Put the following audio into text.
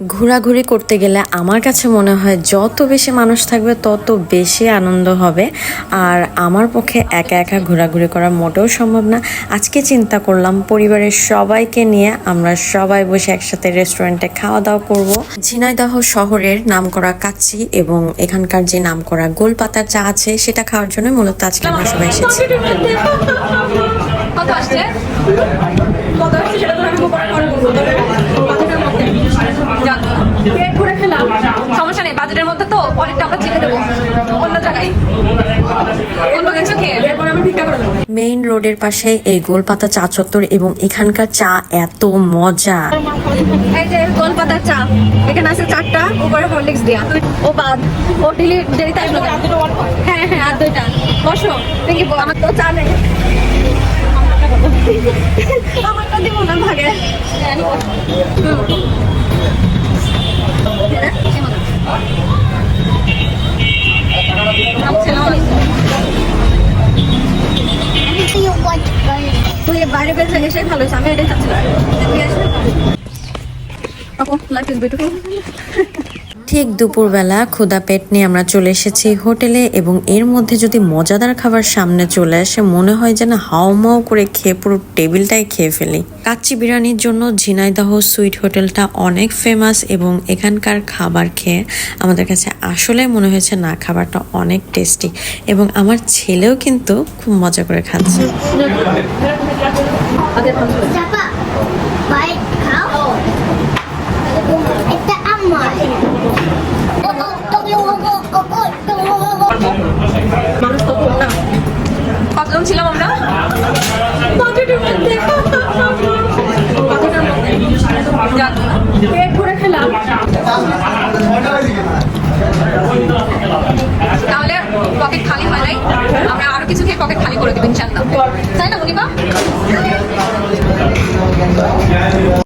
ঘোরাঘুরি করতে গেলে আমার কাছে মনে হয় যত বেশি মানুষ থাকবে, তত বেশি আনন্দ হবে। আর আমার পক্ষে একা একা ঘোরাঘুরি করা মোটেও সম্ভব না। আজকে চিন্তা করলাম, পরিবারের সবাইকে নিয়ে আমরা সবাই বসে একসাথে রেস্টুরেন্টে খাওয়া দাওয়া করব। ঝিনাইদহ শহরের নামকরা কাচ্চি এবং এখানকার যে নামকরা গোলপাতার চা আছে, সেটা খাওয়ার জন্য মূলত আজকে আমরা সবাই এসেছি কত আসছে কত আসছে সেটা তো আমি পরে বলব তবে বাজেটের মধ্যে যাক পেট ভরে খেলাম সমস্যা নেই বাজেটের মধ্যে তো পরেরটা আমরা চেপে দেবো। অন্য জায়গায়। অন্য কিছু খেয়ে এরপরে আমি ভিক্ষা করে দেবো মেইন রোডের পাশে এই গোলপাতা চা চত্বর এবং এখানকার চা এত মজা। এই যে কলকাতার চা এখানে আছে চারটা উপরে হরলিক্স দেয়া। ও বাদ ও ডেলি ডেলি তাই হ্যাঁ হ্যাঁ আর দুইটা। বসো দেখি আমার তো চা নেই। আমারটা দিব না ভাগে। হুম। তুই এসে ভালো আমি এটাই চাচ্ছিলাম। লাইফ ইজ ঠিক দুপুরবেলা ক্ষুদা পেট নিয়ে আমরা চলে এসেছি হোটেলে এবং এর মধ্যে যদি মজাদার খাবার সামনে চলে আসে, মনে হয় যেন হাওমাও করে খেয়ে পুরো টেবিলটাই খেয়ে ফেলি। কাচ্চি বিরিয়ানির জন্য ঝিনাইদহ সুইট হোটেলটা অনেক ফেমাস এবং এখানকার খাবার খেয়ে আমাদের কাছে আসলে মনে হয়েছে, না, খাবারটা অনেক টেস্টি এবং আমার ছেলেও কিন্তু খুব মজা করে খাচ্ছে। Kau. Itu amal. মানুষ তো কতজন ছিলাম আমরা। পেট ভরে খেলাম। তাহলে পকেট খালি হয় নাই। আমরা আরও কিছু খেয়ে পকেট খালি করে দেবো ইনশাল্লাহ তাই না মুনিবা আলহামদুলিল্লাহ